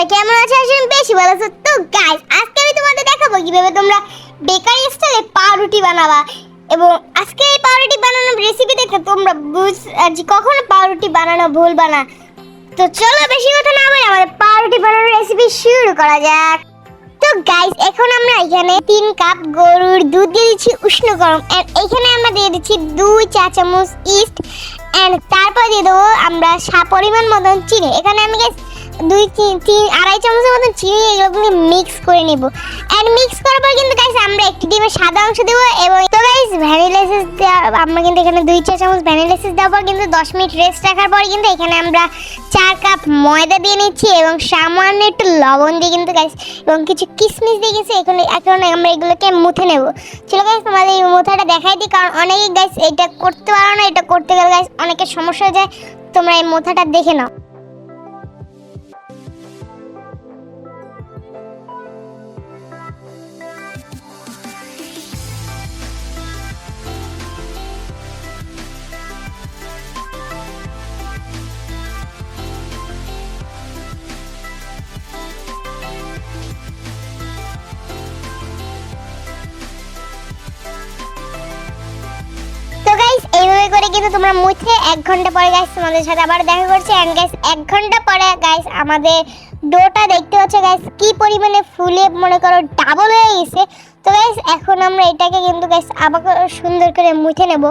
তোমরা কেমন আছো? আসলে বেশি ভালো আছো। তো গাইস আজকে আমি তোমাদের দেখাবো কীভাবে তোমরা বেকারি স্টাইলে পাউরুটি বানাবা। এবং আজকে এই পাউরুটি বানানোর রেসিপি দেখে তোমরা বুঝ যে কখনো পাউরুটি বানানো ভুল বানা তো চলো বেশি কথা না বলে আমাদের পাউরুটি বানানোর রেসিপি শুরু করা যাক। তো গাইস এখন আমরা এখানে তিন কাপ গরুর দুধ দিয়ে দিচ্ছি উষ্ণ গরম। এন্ড এখানে আমরা দিয়ে দিচ্ছি দুই চা চামচ ইস্ট এন্ড তারপর দিয়ে দেবো আমরা সা পরিমাণ মতন চিনি। এখানে আমি guys দুই, তিন তিন, আড়াই চামচের মতন চিনি এগুলোকে মিক্স করে নিব। এন্ড মিক্স করার পর কিন্তু গাইস আমরা একটি ডিমের সাদা অংশ দেবো এবং তো গাইস ভ্যানিলা এসেন্স আমরা কিন্তু এখানে দুই চা চামচ ভ্যানিলা এসেন্স দেওয়ার পর কিন্তু দশ মিনিট রেস্ট রাখার পর কিন্তু এখানে আমরা চার কাপ ময়দা দিয়ে নিচ্ছি এবং সামান্য একটু লবণ দিয়ে কিন্তু গাইস এবং কিছু কিশমিশ দিয়ে গেছি এখন এখন আমরা এগুলোকে মুথে নেব। চলো গাইস তোমাদের এই মুথাটা দেখাই দিই, কারণ অনেকে গাইস এটা করতে পারো না, এটা করতে গেলে গাইস অনেকের সমস্যা হয়ে যায়। তোমরা এই মুথাটা দেখে নাও। করে কিন্তু তোমরা মুছে এক ঘণ্টা পরে গাইস তোমাদের সাথে আবার দেখা করছি। অ্যান্ড গাইস এক ঘণ্টা পরে গাইস আমাদের ডোটা দেখতে হচ্ছে গাইস কি পরিমাণে ফুলে মনে করো ডাবল হয়ে গেছে। তো গাইস এখন আমরা এটাকে কিন্তু গাইস আবার সুন্দর করে মুছে নেব।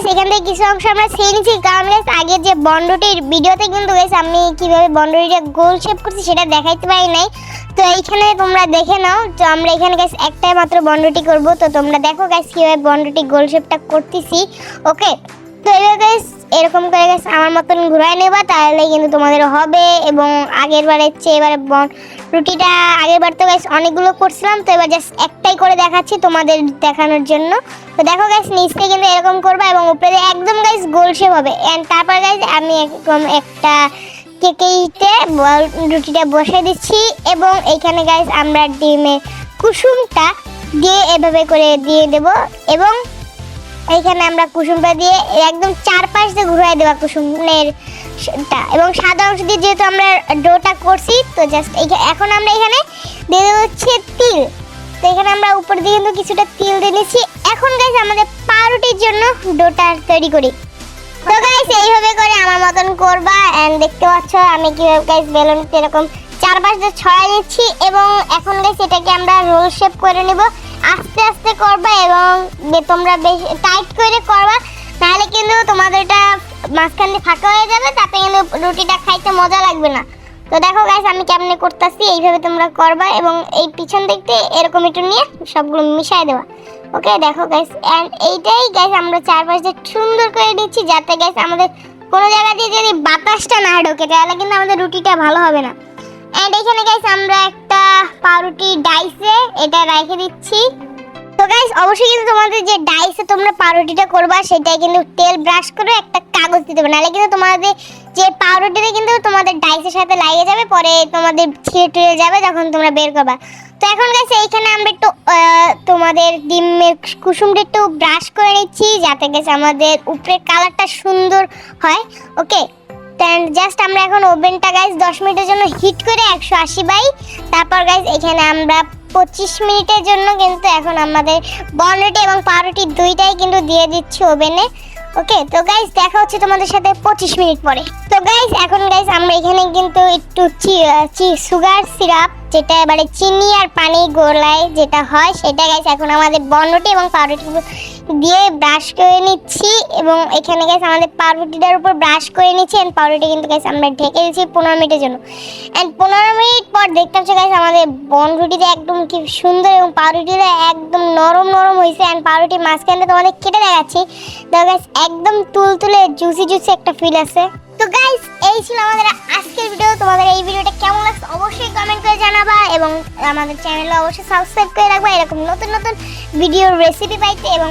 গাইস এখান থেকে কিছু অংশ আমরা ছেড়ে নিচ্ছি কারণ গাইস আগে যে বন্ডটির ভিডিওতে কিন্তু গাইস আমি কীভাবে বন্ডটিটা গোল শেপ করছি সেটা দেখাইতে পারি নাই। তো এইখানে তোমরা দেখে নাও। তো আমরা এখানে গাইস একটাই মাত্র বন্ডটি করব। তো তোমরা দেখো গাইস কীভাবে বন্ডটি গোল শেপটা করতেছি। ওকে গাইস এরকম করে গাইস আমার মতন ঘুরায় নেবা তাহলে কিন্তু তোমাদের হবে। এবং আগের বারের চেয়ে এবারে রুটিটা আগের বার তো গাইস অনেকগুলো করছিলাম, তো এবার জাস্ট একটাই করে দেখাচ্ছি তোমাদের দেখানোর জন্য। তো দেখো গাইস নিচ কিন্তু এরকম করবা এবং উপরে একদম গাইস গোল শেপ হবে। এন্ড তারপর গাইস আমি একদম একটা কেকেইতে রুটিটা বসে দিচ্ছি এবং এইখানে গাইস আমরা ডিমের কুসুমটা দিয়ে এভাবে করে দিয়ে দেব। এবং এইখানে আমরা কুসুমটা দিয়ে একদম চারপাশ দিয়ে ঘুরাই দেওয়া কুসুমের এবং সাদা অংশ দিয়ে যেহেতু আমরা ডোটা করছি, তো জাস্ট এখন আমরা এখানে দিয়ে দেবো হচ্ছে তিল। তো এখানে আমরা উপর দিয়ে কিন্তু কিছুটা তিল দিয়ে নিচ্ছি। এখন গাইস আমাদের পাউরুটির জন্য ডোটা তৈরি করি। তো গাইস এইভাবে করে আমার মতন করবা অ্যান্ড দেখতে পাচ্ছ আমি কীভাবে গাইস বেলুন এরকম চারপাশ দিয়ে ছড়াই নিচ্ছি এবং এখন গাইস এটাকে আমরা রোল শেপ করে নিব। আস্তে আস্তে করবা এবং তোমরা বেশি টাইট করে করবা, নাহলে কিন্তু তোমাদের এটা মাঝখান দিয়ে ফাঁকা হয়ে যাবে, তাতে কিন্তু রুটিটা খাইতে মজা লাগবে না। তো দেখো গাইস আমি কেমনে করতেছি, এইভাবে তোমরা করবা এবং এই পিছন দিক দিয়ে এরকম একটু নিয়ে সবগুলো মিশাই দেওয়া ওকে দেখো গাইস এন্ড এইটাই গাইস আমরা চারপাশ সুন্দর করে দিচ্ছি, যাতে গাইস আমাদের কোনো জায়গা দিয়ে যদি বাতাসটা না ঢোকে, তাহলে কিন্তু আমাদের রুটিটা ভালো হবে না। এন্ড এখানে গাইস আমরা একটা পাউরুটি ডাইসে এটা রেখে দিচ্ছি। তো গাইস অবশ্যই কিন্তু তোমাদের যে ডাইসে তোমরা পাউরুটিটা করবা সেটাই কিন্তু তেল ব্রাশ করে একটা কাগজ দিতে হবে। নাহলে কিন্তু তোমাদের যে পাউরুটিটা কিন্তু তোমাদের ডাইসের সাথে লাগিয়ে যাবে, পরে তোমাদের ছিঁড়ে টুড়ে যাবে যখন তোমরা বের করবা। তো এখন গাইস এইখানে আমরা একটু তোমাদের ডিমের কুসুমটা একটু ব্রাশ করে নিচ্ছি, যাতে গেছে আমাদের উপরের কালারটা সুন্দর হয় ওকে দেন জাস্ট আমরা এখন ওভেনটা গাইস দশ মিনিটের জন্য হিট করে একশো আশি বাই, তারপর গাইস এখানে আমরা পঁচিশ মিনিটের জন্য কিন্তু এখন আমাদের বনরুটি এবং পাউরুটি দুইটাই কিন্তু দিয়ে দিচ্ছি ওভেনে। ওকে, তো গাইস দেখা হচ্ছে তোমাদের সাথে পঁচিশ মিনিট পরে। তো গাইস এখন গাইস আমরা এখানে কিন্তু একটু সুগার সিরাপ, যেটা এবারে চিনি আর পানি গোলায় যেটা হয়, সেটা গাইস এখন আমাদের বনরুটি এবং পাউরুটি দিয়ে ব্রাশ করে নিচ্ছি এবং এখানে গাইস আমাদের পাউরুটিটার উপর ব্রাশ করে নিচ্ছি অ্যান্ড পাউরুটি কিন্তু গাইস আমরা ঢেকে দিচ্ছি পনেরো মিনিটের জন্য। অ্যান্ড পনেরো মিনিট পর দেখতে পাচ্ছ গাইস আমাদের বনরুটিটা একদম কি সুন্দর এবং পাউরুটিটা একদম নরম নরম হয়েছে অ্যান্ড পাউরুটি মাঝখানে তোমাদের কেটে দেখাচ্ছি। দেখো গাইস একদম তুলতুলে জুসি জুসি একটা ফিল আছে তো গাইস এই ছিল আমাদের আজকের ভিডিও তোমাদের এই ভিডিওটা কেমন লাগছে অবশ্যই কমেন্ট করে জানাবা এবং আমাদের চ্যানেলে অবশ্যই সাবস্ক্রাইব করে রাখবা। এরকম নতুন নতুন ভিডিওর রেসিপি পাইতে এবং